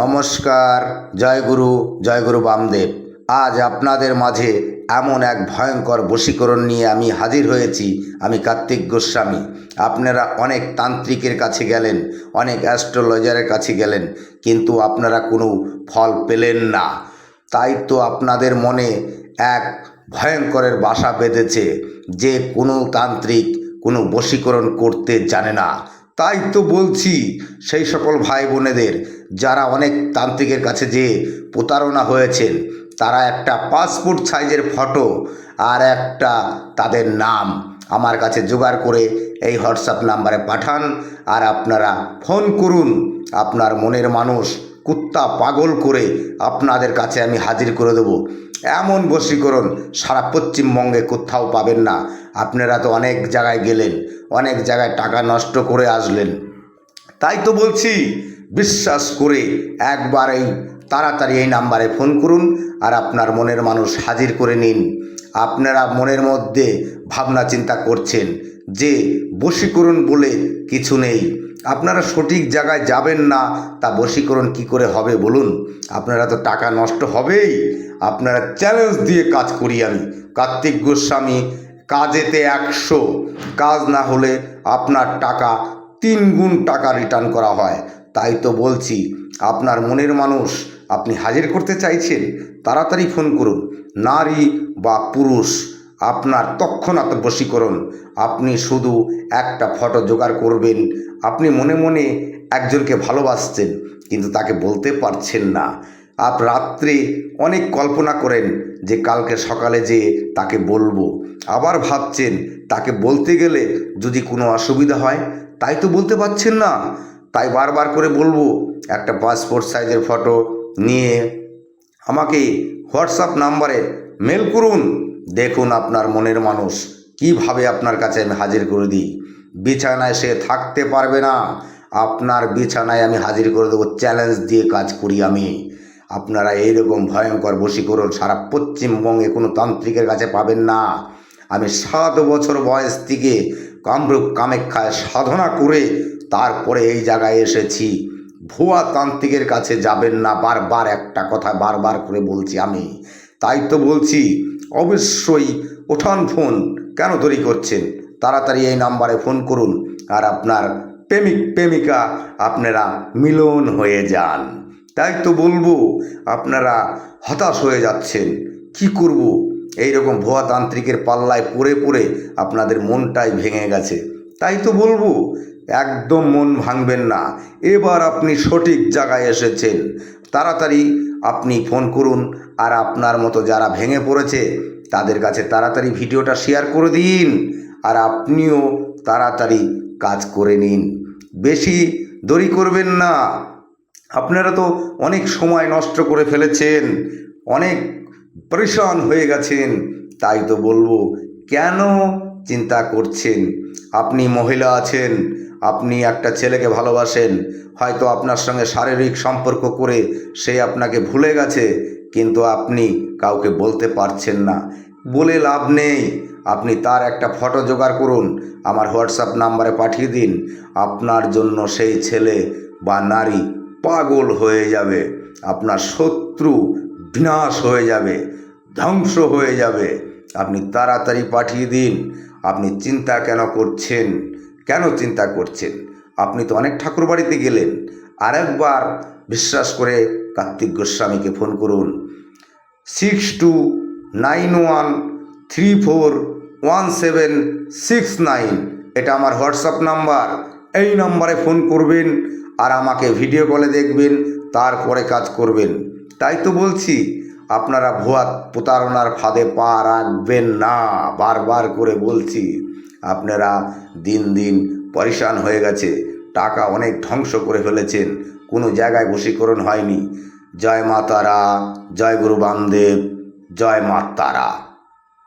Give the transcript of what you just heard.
নমস্কার, জয় গুরু জয় গুরু বামদেব। আজ আপনাদের মাঝে এমন এক ভয়ঙ্কর বশীকরণ নিয়ে আমি হাজির হয়েছি, আমি কার্তিক গোস্বামী। আপনারা অনেক তান্ত্রিকের কাছে গেলেন, অনেক অ্যাস্ট্রোলজারের কাছে গেলেন, কিন্তু আপনারা কোনো ফল পেলেন না। তাই তো আপনাদের মনে এক ভয়ঙ্করের বাসা বেঁধেছে, যে কোনো তান্ত্রিক কোনো বশীকরণ করতে জানে না। তাই তো বলছি সেই সকল ভাই বোনেদের যারা অনেক তান্ত্রিকের কাছে যে প্রতারণা হয়েছেন, তারা একটা পাসপোর্ট সাইজের ফটো আর একটা তাদের নাম আমার কাছে জোগাড় করে এই হোয়াটসঅ্যাপ নাম্বারে পাঠান আর আপনারা ফোন করুন, আপনার মনের মানুষ কুত্তা পাগল করে আপনাদের কাছে আমি হাজির করে দেবো। এমন বশীকরণ সারা পশ্চিমবঙ্গে কোথাও পাবেন না। আপনারা তো অনেক জায়গায় গেলেন, অনেক জায়গায় টাকা নষ্ট করে আসলেন। তাই তো বলছি, বিশ্বাস করে একবার এই তাড়াতাড়ি এই নাম্বারে ফোন করুন আর আপনার মনের মানুষ হাজির করে নিন। আপনারা মনের মধ্যে ভাবনা চিন্তা করছেন যে বশীকরণ বলে কিছু নেই। আপনারা সঠিক জায়গায় যাবেন না, তা বশীকরণ কি করে হবে বলুন? আপনারা তো টাকা নষ্ট হবেই। আপনারা চ্যালেঞ্জ দিয়ে কাজ করি আমি। কার্তিক গোস্বামী, কাজেতে একশো। কাজ না হলে আপনার টাকা তিন গুণ টাকা রিটার্ন করা হয়। তাই তো বলছি, আপনার মনের মানুষ আপনি হাজির করতে চাইছেন, তাড়াতাড়ি ফোন করুন। নারী বা পুরুষ আপনার তৎক্ষণাৎ বশীকরণ। আপনি শুধু একটা ফটো জোগাড় করবেন। আপনি মনে মনে একজনকে ভালোবাসছেন, কিন্তু তাকে বলতে পারছেন না। আপ রাত্রে অনেক কল্পনা করেন যে কালকে সকালে যে তাকে বলব। আবার ভাবছেন, তাকে বলতে গেলে যদি কোনো অসুবিধা হয়, তাই তো বলতে পারছেন না। তাই বারবার করে বলব, একটা পাসপোর্ট সাইজের ফটো নিয়ে আমাকে হোয়াটসঅ্যাপ নাম্বারে মেল করুন। দেখুন আপনার মনের মানুষ, কীভাবে আপনার কাছে আমি হাজির করে দিই? বিছানায় সে থাকতে পারবে না। আপনার বিছানায় আমি হাজির করে দেবো চ্যালেঞ্জ দিয়ে কাজ করি আমি। আপনারা এইরকম ভয়ঙ্কর বশীকরণ সারা পশ্চিমবঙ্গে কোনো তান্ত্রিকের কাছে পাবেন না। আমি সাত বছর বয়স থেকে কামরূপ কামেক্ষায় সাধনা করে তারপরে এই জায়গায় এসেছি। ভুয়া তান্ত্রিকের কাছে যাবেন না। বারবার একটা কথা বারবার করে বলছি আমি। তাই তো বলছি, অবশ্যই ওঠান ফোন। কেন দেরি করছেন? তাড়াতাড়ি এই নাম্বারে ফোন করুন, আর আপনার প্রেমিক, প্রেমিকা আপনারা মিলন হয়ে যান। তাই তো বলব, আপনারা হতাশ হয়ে যাচ্ছেন। কি করব? এই রকম ভুয়া তান্ত্রিকের পাল্লায় পড়ে পড়ে আপনাদের মনটাই ভেঙে গেছে। তাই তো বলব, একদম মন ভাঙবেন না। এবার আপনি সঠিক জায়গায় এসেছেন। তাড়াতাড়ি আপনি ফোন করুন আর আপনার মতো যারা ভেঙে পড়েছে, তাদের কাছে তাড়াতাড়ি ভিডিওটা শেয়ার করে দিন আর আপনিও তাড়াতাড়ি কাজ করে নিন। বেশি দেরি করবেন না। আপনারা তো অনেক সময় নষ্ট করে ফেলেছেন, অনেক পরেশান হয়ে গেছেন, তাই তো বলব, কেন চিন্তা করছেন? আপনি মহিলা আছেন আপনি একটা ছেলেকে ভালোবাসেন, হয়তো আপনার সঙ্গে শারীরিক সম্পর্ক করে সে আপনাকে ভুলে গেছে, কিন্তু আপনি কাউকে বলতে পারছেন না। বলে লাভ নেই। আপনি তার একটা ফটো জোগাড় করুন, আমার হোয়াটসঅ্যাপ নাম্বারে পাঠিয়ে দিন। আপনার জন্য সেই ছেলে বা নারী পাগল হয়ে যাবে। আপনার শত্রু বিনাশ হয়ে যাবে, ধ্বংস হয়ে যাবে। আপনি তাড়াতাড়ি পাঠিয়ে দিন। আপনি চিন্তা কেন করছেন? কেন চিন্তা করছেন? আপনি তো অনেক ঠাকুর বাড়িতে গেলেন। আরেকবার বিশ্বাস করে কার্তিক গোস্বামীকে ফোন করুন। Six two nine one three four one seven six nine এটা আমার হোয়াটসঅ্যাপ নাম্বার। এই নাম্বারে ফোন করবেন আর আমাকে ভিডিও কলে দেখবেন, তারপরে কাজ করবেন। তাই তো বলছি, আপনারা ভুয়া প্রতারণার ফাঁদে পা রাখবেন না, বারবার করে বলছি। আপনারা দিন দিন পরিশান হয়ে গেছে, টাকা অনেক ধ্বংস করে ফেলেছেন, কোনো জায়গায় বসীকরণ হয়নি। জয় মা তারা জয় গুরু বামদেব, জয় মা তারা